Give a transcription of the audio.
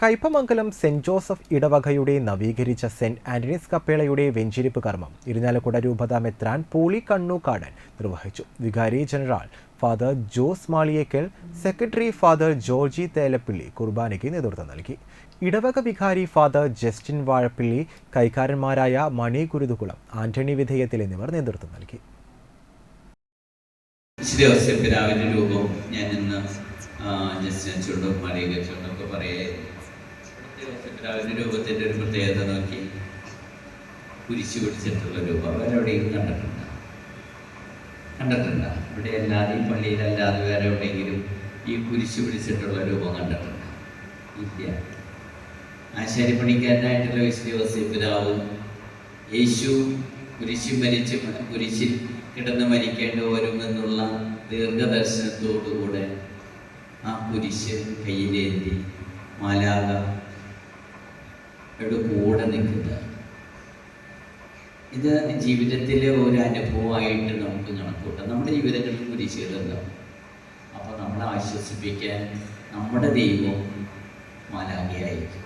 Kaipamangalam saint Joseph ഇടവകയുടെ നവീകരിച്ച saint Antony's കപ്പേളയുടെ വെഞ്ചിരിപ്പ് കർമ്മം ഇരിഞ്ഞാലക്കുട രൂപത മെത്രാൻ പോളി കാടൻ നിർവഹിച്ചു. വികാരി general father Jose Maliyekkal secretary father Georgy Thelappilly കുർബാനയ്ക്ക് നേതൃത്വം നൽകി. ഇടവക വികാരി ഫാദർ ജസ്റ്റിൻ വാഴപ്പിള്ളി കൈക്കാരന്മാരായ മണി കുരുതുകുളം ആന്റണി വിധേയത്തിൽ എന്നിവർ നേതൃത്വം നൽകി. രൂപം ഞാൻ ഇന്ന് ജസ്റ്റിൻ ചുണ്ടും മറിയ ചുണ്ടൊക്കെ പിതാവിന്റെ രൂപത്തിന്റെ ഒരു പ്രത്യേകത നോക്കി കുരിശു പിടിച്ചിട്ടുള്ള രൂപം. അവരെവിടെയും കണ്ടിട്ടുണ്ട്. കണ്ടിട്ടുണ്ട്? ഇവിടെ അല്ലാതെ പള്ളിയിലല്ലാതെ വേറെ എവിടെയെങ്കിലും ഈ കുരിശു പിടിച്ചിട്ടുള്ള രൂപം കണ്ടിട്ടുണ്ട്? ഇല്ല. ആശാരിപ്പണിക്കാരനായിട്ടുള്ള വിശുദ്ധ പിതാവ് യേശു കുരിശു മരിച്ച് കുരിശിൽ കിടന്ന് മരിക്കേണ്ടി വരുമെന്നുള്ള ദീർഘദർശനത്തോടുകൂടെ ആ കുരിശ് കയ്യിലേന്തി. മാലാക യുടെ കൂടെ നിൽക്കുന്നത് ഇത് ജീവിതത്തിലെ ഒരു അനുഭവമായിട്ട് നമുക്ക് കണക്കൂട്ടാം. നമ്മുടെ ജീവിതത്തിൽ കുരിശീലുണ്ടാവും. അപ്പോൾ നമ്മളെ ആശ്വസിപ്പിക്കാൻ നമ്മുടെ ദൈവം മാലാകയായിരിക്കും